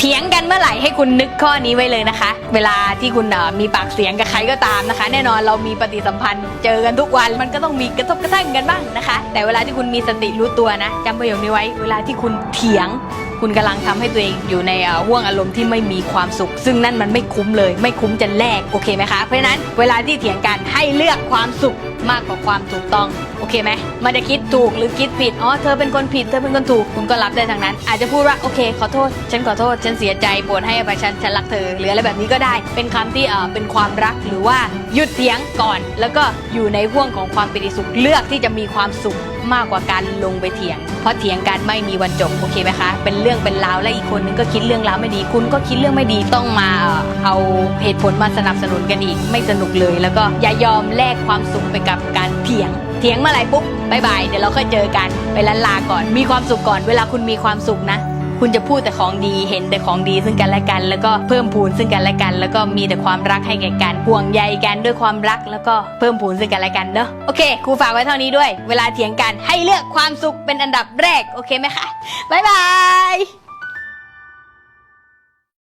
เถียงกันเมื่อไหร่ให้คุณนึกข้อนี้ไว้เลยนะคะ เวลาที่คุณมีปากเสียงกับใครก็ตามนะคะ แน่นอนเรามีปฏิสัมพันธ์เจอกันทุกวันมันก็ต้องมีกระทบกระทั่งกันบ้างนะคะ แต่เวลาที่คุณมีสติรู้ตัวนะจำประโยคนี้ไว้ เวลาที่คุณเถียง คุณกำลังทำให้ตัวเองอยู่ในห่วงอารมณ์ที่ไม่มีความสุข ซึ่งนั่นมันไม่คุ้มเลย ไม่คุ้มจะแลกโอเคไหมคะเพราะฉะนั้นเวลาที่เถียงกันให้เลือกความสุขมากกว่าความถูกต้อง โอเคไหมมันจะคิดถูกหรือคิดผิดอ๋อเธอเป็นคนผิดเธอเป็นคนถูกคุณก็รับได้ทางนั้น อาจจะพูดว่าโอเค ขอโทษ ฉันขอโทษ ฉันเสียใจโปรดให้อภัยฉันฉันรักเธอหรืออะไรแบบนี้ก็ได้ เป็นคำที่เอ่อเป็นความรักหรือว่าหยุดเถียงก่อน แล้วก็อยู่ในห่วงของความปิติสุขเลือกที่จะมีความสุขมากกว่าการลงไปเถียง เพราะเถียงกันไม่มีวันจบโอเคไหมคะ เป็นเรื่องเป็นราวและอีกคนนึงก็คิดเรื่องราวไม่ดี คุณก็คิดเรื่องไม่ดีต้องมาเอาเหตุผลมาสนับสนุนกันอีก ไม่สนุกเลย แล้วก็อย่ายอมแลกความสุขไปกับการ เถียงเมื่อไหร่ปุ๊บบายบายเดี๋ยวเราค่อยเจอกันไปลันลาก่อน มีความสุขก่อนเวลาคุณมีความสุขนะ คุณจะพูดแต่ของดีเห็นแต่ของดีซึ่งกันและกัน แล้วก็เพิ่มพูนซึ่งกันและกัน แล้วก็มีแต่ความรักให้แก่กันห่วงใยกันด้วยความรักแล้วก็เพิ่มพูนซึ่งกันและกันเนอะโอเคครูฝากไว้เท่านี้ด้วย เวลาเถียงกันให้เลือกความสุขเป็นอันดับแรกโอเคไหมคะบายบาย